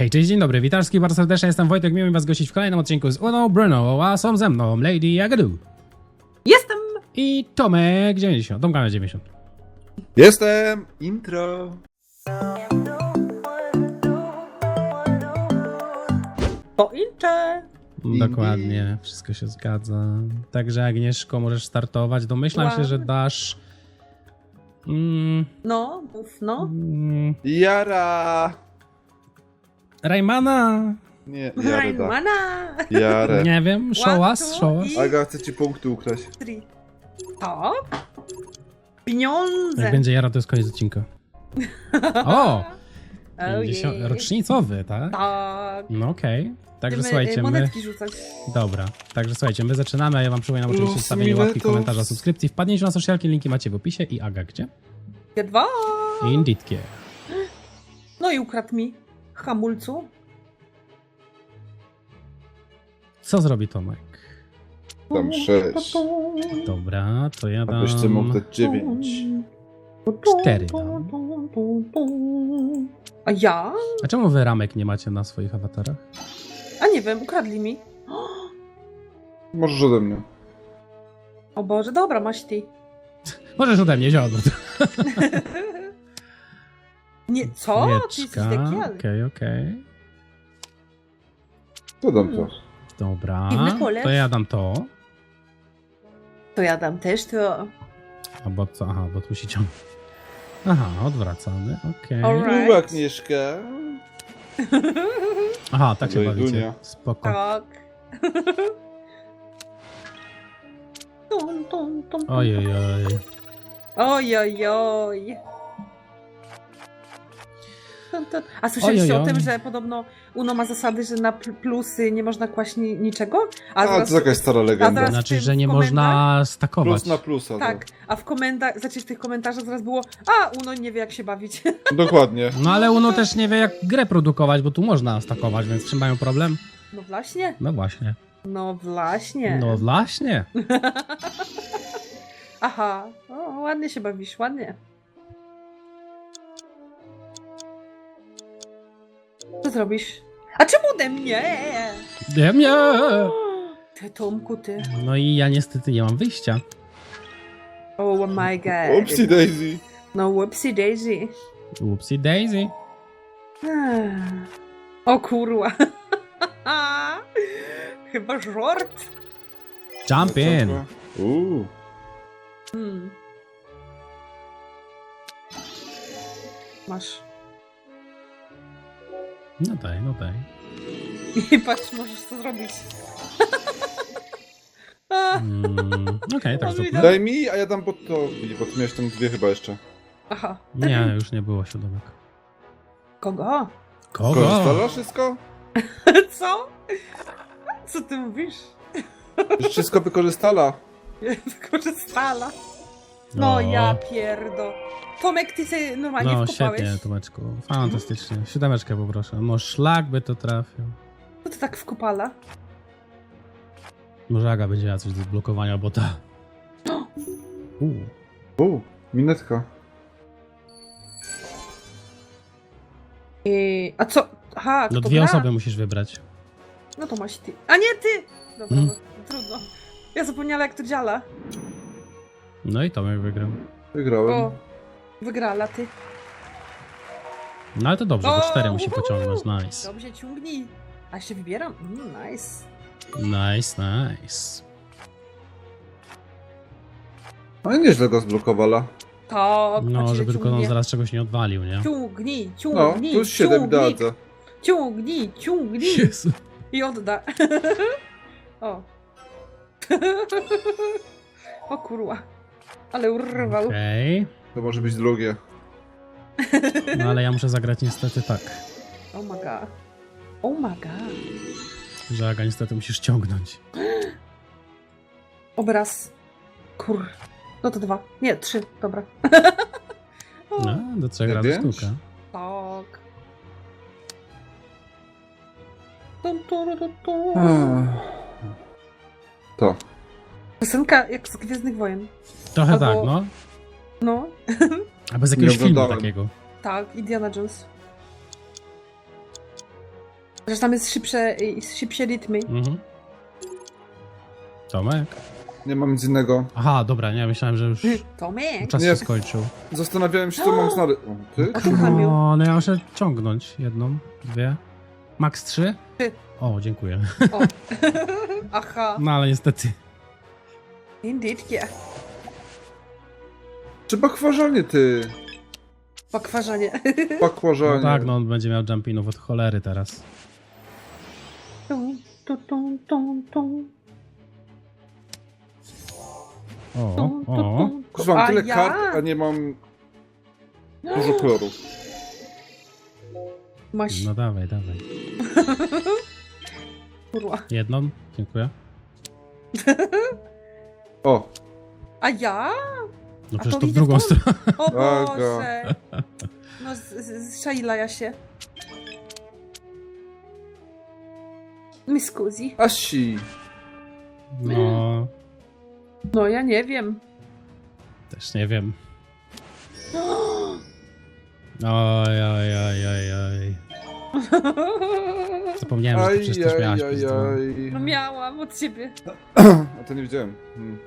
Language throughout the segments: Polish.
Hej, cześć, dzień dobry, witam wszystkich bardzo serdecznie, jestem Wojtek, miło mi was gościć w kolejnym odcinku z Uno Bruno, a są ze mną Lady Jagadu Jestem! i Tomek 90, Tomka 90. Jestem! Intro! Poinczę! Dokładnie, wszystko się zgadza. Także Agnieszko, możesz startować, domyślam się, że dasz... Mm, No, mów, no. mm, Jara! Raymana? Nie. Rainmana! Jarę. Nie wiem, showas, One, two showas. i- Aga, chcę ci punkty ukraść. Three. To? Pieniądze! Jak będzie Jara, to jest koniec odcinka. O! Ojej. 50, rocznicowy, tak? Tak. No okej. Także Będziemy, słuchajcie, e, my... monetki rzucać. Dobra, także słuchajcie, my zaczynamy, a ja wam przypominam oczywiście Los stawienie łapki, komentarza, subskrypcji, wpadnięcie na socialki, linki macie w opisie i Aga gdzie? Dwa. Inditkie. No i ukradł mi hamulcu. Co zrobi Tomek? Tam sześć. Dobra, to ja dam... Abyś ty mógł dać dziewięć. Cztery dam. A ja? A czemu wy ramek nie macie na swoich awatarach? A nie wiem, ukradli mi. Możesz ode mnie. O Boże, dobra, masz ty. Możesz ode mnie, ziodło. Nie, co? Ty jesteś taki, okej, ale... okej. To dam to. Dobra, to ja dam to. To ja dam też to. Albo co? Aha, bo tu się ciągnie. Aha, odwracamy, okej. Alright. Uwa, Agnieszka. Aha, tak się Oj, bawicie. Dunia. Spoko. Tak. Tum, tum, tum, tum. Oj, oj, oj. Oj, oj, A słyszeliście Oj, oj, o tym, że podobno Uno ma zasady, że na pl- plusy nie można kłaść ni niczego? A, to zaraz- jakaś stara a legenda. teraz- Znaczy, że nie można stakować. Plus na plusa. Tak, a w komentarzach, znaczy w tych komentarzach zaraz było a, Uno nie wie jak się bawić. To. Dokładnie. No ale Uno też nie wie jak grę produkować, bo tu można stakować, więc czym mają problem? No właśnie, No właśnie. no właśnie. No właśnie. Aha, o, ładnie się bawisz, ładnie. Co zrobisz? A czemu ode mnie? Nie, nie. Ty Tomku, ty. No i ja niestety nie mam wyjścia. Oh my god. Upsi Daisy. No whoopsie daisy. Whoopsie daisy. O kurwa. Chyba żort. Jump in. Uuu. Hmm. Masz. No daj, no daj. I patrz, możesz to zrobić. Mm, Okej, tak zróbmy. Daj mi, a ja dam pod to. Bo ty miałeś tam dwie chyba jeszcze. Aha. Nie, już nie było siódemek. Kogo? Kogo? Korzystala wszystko? Co? Co ty mówisz? Już wszystko wykorzystala. Wykorzystala. No ja pierdo. Tomek, ty sobie normalnie No wkopałeś? świetnie, Tomeczku. Fantastycznie. Siódemeczkę poproszę. Może szlak by to trafił. Co ty tak wkopala? Może Aga będzie miała coś do zblokowania bota. Uuu. Uuu, minetka. Yy, a co? Aha, No kto dwie gra? osoby musisz wybrać. No to masz ty. A nie ty! Dobra, Mm. no, trudno. Ja zapomniałam jak to działa. No i Tomek wygrał. Wygrałem. O, wygrała ty. No ale to dobrze, bo cztery musi pociągnąć. Nice. Dobrze, ciągnij. A się wybieram? Mm, nice. Nice, nice. No i nieźle go zblokowała. Tak, No, żeby tylko on zaraz czegoś nie odwalił, nie? Ciągnij, No, ciągnij, plus 7 ciągnij, ciągnij, ciągnij Jezu. i odda. o. o kurwa. Ale urwał. Okej. To może być drugie. No ale ja muszę zagrać niestety tak, Oh my god. Oh my god. że Aga niestety musisz ciągnąć. Obraz. Kur. No to dwa. Nie, trzy. Dobra. O, No, do trzech razy wiesz? sztuka. Tak. Tum, turu, tu, tu. To. Piosenka jak z Gwiezdnych Wojen. Trochę Albo- tak, no. No, A bez jakiegoś filmu takiego. tak, Indiana Jones. Że tam jest szybsze, szybsze rytmy. Mhm. Tomek? Nie mam nic innego. Aha, dobra, nie, myślałem, że już Tomek! czas Nie. się skończył. Zastanawiałem się, co mam znaleźć. O, ty? A tu Hamiu. No, no ja muszę ciągnąć jedną, dwie. Max trzy? Trzy. O, dziękuję. O. Aha, No ale niestety. Indeed, yeah. Czy bakwarzanie, ty? Bakwarzanie. Bakwarzanie. No tak, no on będzie miał jumpinów od cholery teraz. Tum, tu, tum, tum, tum, O, tum, tu, o. tum, Kurwa, mam A tyle ja? kart, a nie mam dużo kolorów. Maś, No dawaj, dawaj. kurwa. Jedną, dziękuję. O, A ja? No A przecież to to w drugą w stronę. O. Boże. No, z- z- zszaila ja się. Mi scusi. Asi. No, No, ja nie wiem. też nie wiem. Oj, oj, oj, oj, oj. Zapomniałem, że ty przecież też miałaś aj, aj. No miałam od ciebie. A to nie widziałem. Hmm.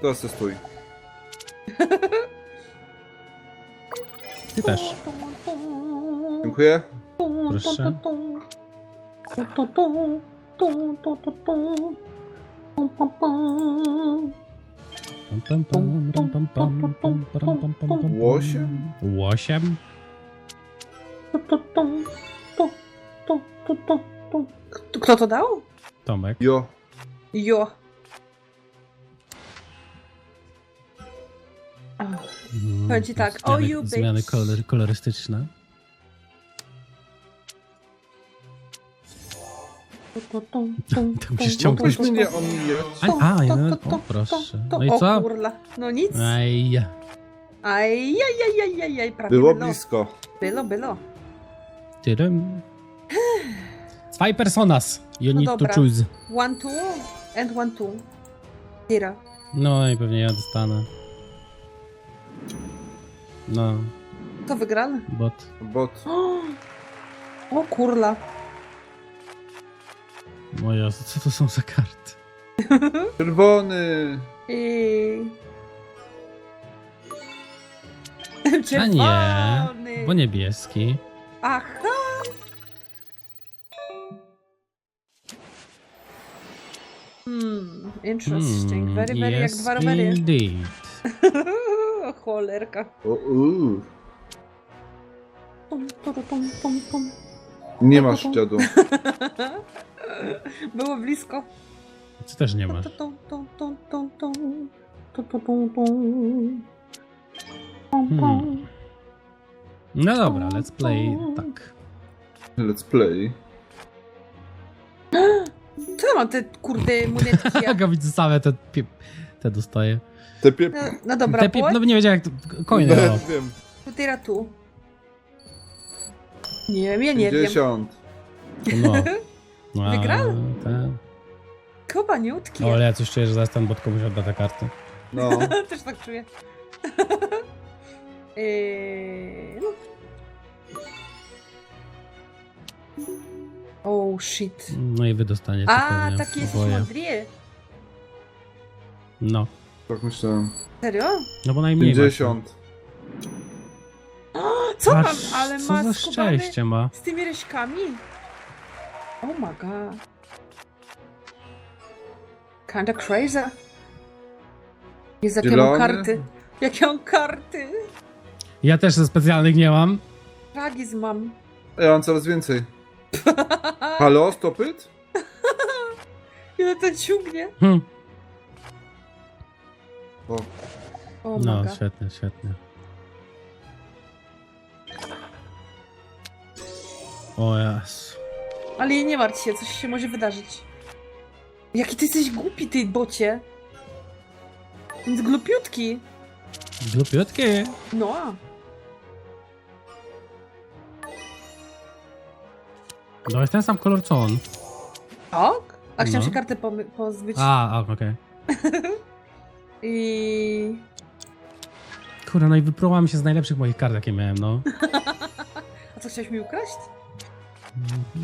Teraz ty stój. Ty też. Dziękuję. Proszę. Łosiem? Łosiem? Kto to dał? Tomek. Jo. Jo. Powiem ci tak, zmiany, oh, you Zmiany bitch. kolor, kolorystyczne. To musisz ciągnąć. Mógłbyś mnie omijać. A, a, no, o, proszę. No i o co? No nic. Aj, Aj, aj, aj, aj, aj, aj, prawie Było blisko. Było, było. tyrym. Zwei personas. You No need to dobra. choose. One, two and one, two. Tira. No i pewnie ja dostanę. No, Kto wygrał? bot. Bot. O, o kurla. Moje, co to są za karty? Czerwony. I... A nie, bo niebieski. Aha. Hmm, interesting. Very, very jak yes, dwa rowery. indeed. cholerka. O. Pum, pum, pum, pum, pum. Nie masz dziadu. Było blisko. Ty też nie masz. Hmm. No dobra, let's play tak. Let's play. Co ma te kurde monetki? Jak widzę same te, te dostaje. Te pie... No, no dobra, te pie- płać. no nie wiedziałem jak to... Coiny, no. wiem. Tyra tu. Nie wiem, ja nie wiem. 50. no. A, Wygrał? tak. Kobaniutki. O, ale ja coś czuję, że zaraz ten bot komuś odda te karty. No. Też tak czuję. Eee, no. Oh shit. No i wy dostaniecie A, pewnie taki jesteś mądry. No. Tak myślałem. Serio? No bo najmniej 50. Co masz. mam? Patrz, Ale co ma za skubany szczęście ma. z tymi ryśkami? Oh my god. Kinda crazy. Jest jakie mam Zielony? karty. Jakie mam karty. Ja też ze specjalnych nie mam. Tragizm mam. Ja mam coraz więcej. Halo, stopyt? Ile to ciągnie? Hm. O, Oh my No, god. świetnie, świetnie. O jas. Ale nie martw się, coś się może wydarzyć. Jaki ty jesteś głupi, ty bocie. Więc glupiutki. Glupiutkie. No. No jest ten sam kolor co on. Tak? A chciałam No. się kartę pozbyć. A, a okej. I... Kurde, no i wypróbowałem się z najlepszych moich kart, jakie miałem, no. A co, chciałeś mi ukraść?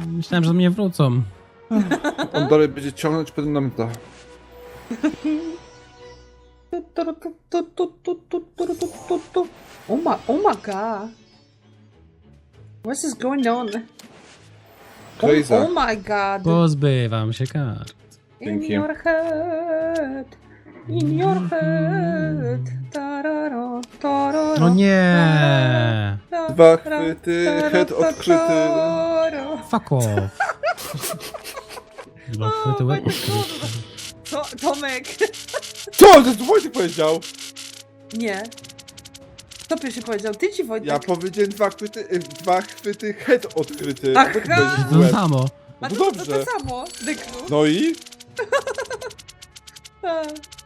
Myślałem, że do mnie wrócą. On dalej będzie ciągnąć pedynamenta. Oh my, oh my god. What is going on? Oh, Crazy. oh my god. Pozbywam się kart. In Dzięki. your head. In your head. Tarara, tarara, No nie! Dwa chwyty, head odkryty. Fuck off. Dwa chwyty, łeb odkryty. To, Tomek. Co? To tu Wojtek powiedział? Nie. Kto pierwszy powiedział? Ty ci Wojtek? Ja powiedziałem dwa chwyty, y, dwa chwyty, head odkryty. Aha! A ty powiedziałeś To łeb. samo. A No to, to, dobrze. to samo, Dykru. No i? A.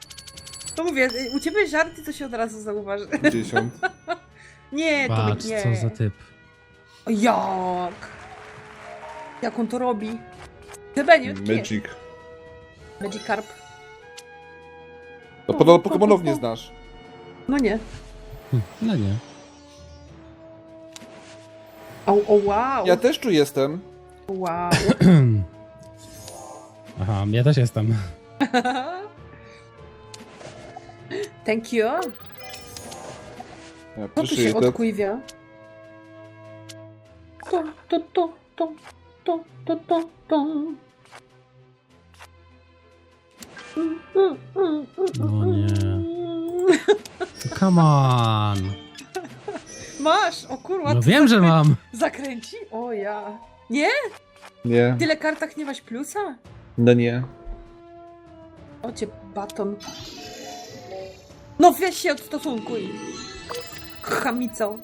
No mówię, u ciebie żarty to się od razu zauważy. 10. Nie, Patrz, nie. co za typ. O, Jak? Jak on to robi? Chyba nie, nie. Magic. Magikarp. No podobno Pokemonów nie znasz. No nie. Hm, No nie. O, o wow. Ja też tu jestem. Wow. Aha, ja też jestem. Thank you. Ja Co tu się odkujwia? To, to, to, to, to, to, to, to. No nie. Come on. Masz! O kurwa, No to wiem, że zakrę- mam. Zakręci? O ja. Nie? Nie, W tyle kartach nie masz plusa? no nie. O cię baton. No weź się odstosunkuj. Chamico.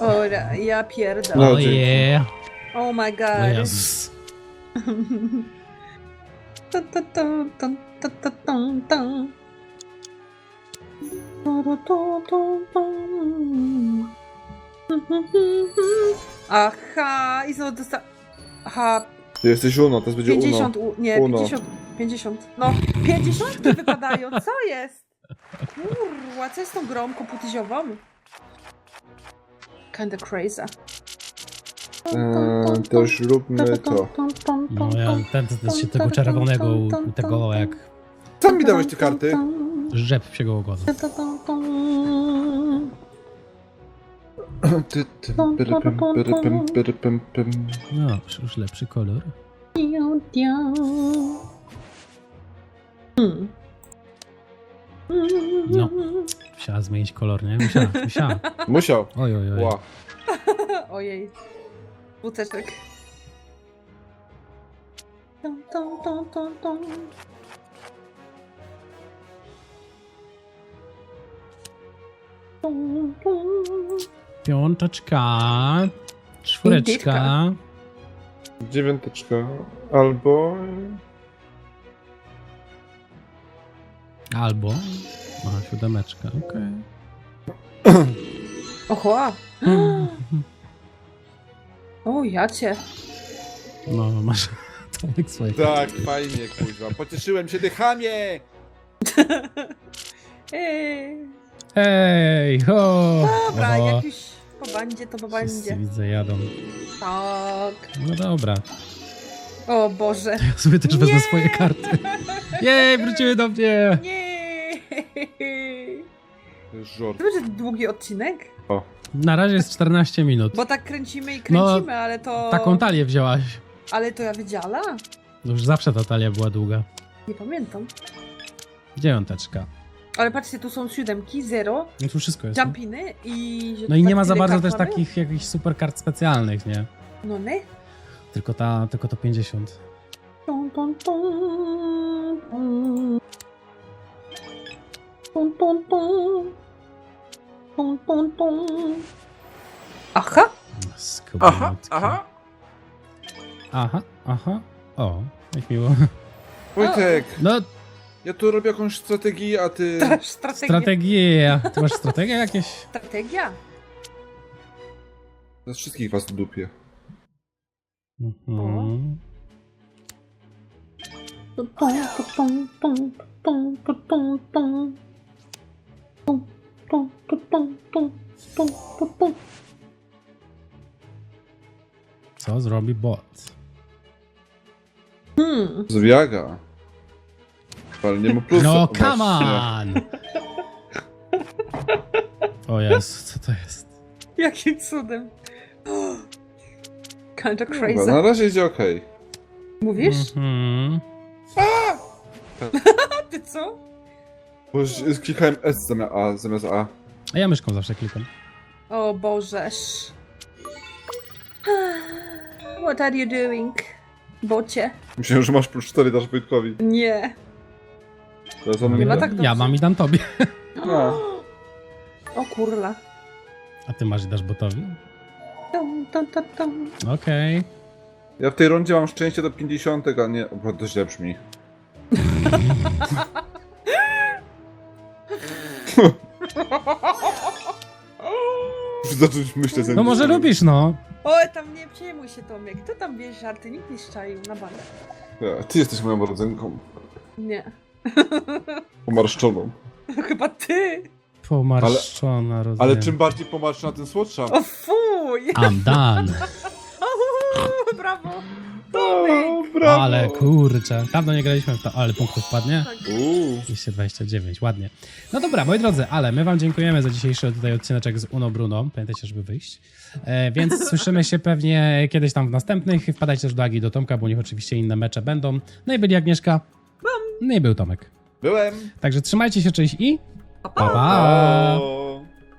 Ora, ja pierdolę. No, Oh dzięki. yeah. Oh my O god. Jezus. Ta, ta, ta, ta, ta, ta, ta, ta. Ta, ta, ta, ta, ta. Aha, i znowu dosta... Aha, Ty jesteś Uno, teraz będzie 50, Uno. u... nie, Uno. 50, 50, no, 50 wypadają, co jest? Kurwa, co jest z tą grą komputyziową? Kinda crazy. Eee, to już róbmy to. No ja ten, ten, się tego czerwonego, u- u tego jak Sam mi dałeś te karty. rzep się go ogodu. No, już lepszy kolor. Hmm. No. Musiała zmienić kolor, nie? Musiała, musiała. Musiał. Oj, oj, oj. Ojej. Buteczek. Tum, tum, tum, tum. Tum, tum. Piąteczka. Czwóreczka. Dziewiąteczka. Albo... Albo. Aha, siódemeczka, okej. Oho! O, ja cię. No, masz Tomek swoje. Tak, fajnie, kuźwa. Pocieszyłem się, dychamie! Ej. Hej, ho! Dobra, Oho. jak już po bandzie, to po Wszyscy bandzie. widzę jadą. Tak. No dobra. O Boże. Ja sobie też wezmę Nie! swoje karty. Jej, wróciły do mnie! Nie. Żort. To będzie długi odcinek? Na razie jest 14 minut. Bo tak kręcimy i kręcimy, ale to... Taką talię wzięłaś. Ale to ja wiedziała? No już zawsze ta talia była długa. Nie pamiętam. Dziewiąteczka. Ale patrzcie, tu są siódemki, zero, No tu wszystko jest. nie? jumpiny i... No i nie ma za bardzo też mamy? takich jakichś super kart specjalnych, nie? No nie? Tylko ta, tylko to 50. Tum, tum, tum, tum. Tum, tum, tum. Tum, tum, tum. Aha! Skubaniutki. Aha, aha. O, jak miło. Wojtek, No, ja tu robię jakąś strategię, a ty... Strategia. strategia. Ty masz strategię jakieś? Strategia? Nas wszystkich was dupię. Mhm. Co zrobi bot? Hmm. Zwiaga. Ale nie ma plusa. No, come on! O Jezu, co to jest? Jakim cudem. Kinda Dobra, crazy. na razie idzie okej. Mówisz? Mhm. A ty co? Bo już już klikałem S zamiast A. Zamiast A. A ja myszką zawsze klikam. O Bożeż. What are you doing? Bocie. Myślałem, że masz plus 4, dasz Wojtkowi. Nie. Ma mi tak ja mam i dam tobie. No. O kurla. A ty masz i dasz botowi? Tum, tum, tum, tum. Okej. Ja w tej rundzie mam szczęście do 50, a nie... O, to źle brzmi. Muszę zacząć myśleć No może lubisz, no. Oj, tam nie przejmuj się Tomek. Kto tam wie żarty? Nikt nie szczaił na bank. Ja, Ty jesteś moją rodzinką. Nie. Pomarszczoną. Chyba ty. Pomarszczona, rozumiem. Ale czym bardziej pomarszczona, tym słodsza. O fuj. I'm done. O, brawo. Tomek. brawo. Ale kurczę. Dawno nie graliśmy w to. Ale punktów padnie? Tak. Uuu. 229, ładnie. No dobra, moi drodzy, ale my wam dziękujemy za dzisiejszy tutaj odcineczek z Uno Bruno. Pamiętajcie, żeby wyjść. E, więc słyszymy się pewnie kiedyś tam w następnych. Wpadajcie też do Agi i do Tomka, bo u nich oczywiście inne mecze będą. No i byli Agnieszka. No i był Tomek. Byłem. Także trzymajcie się, cześć i Pa, pa! pa. O.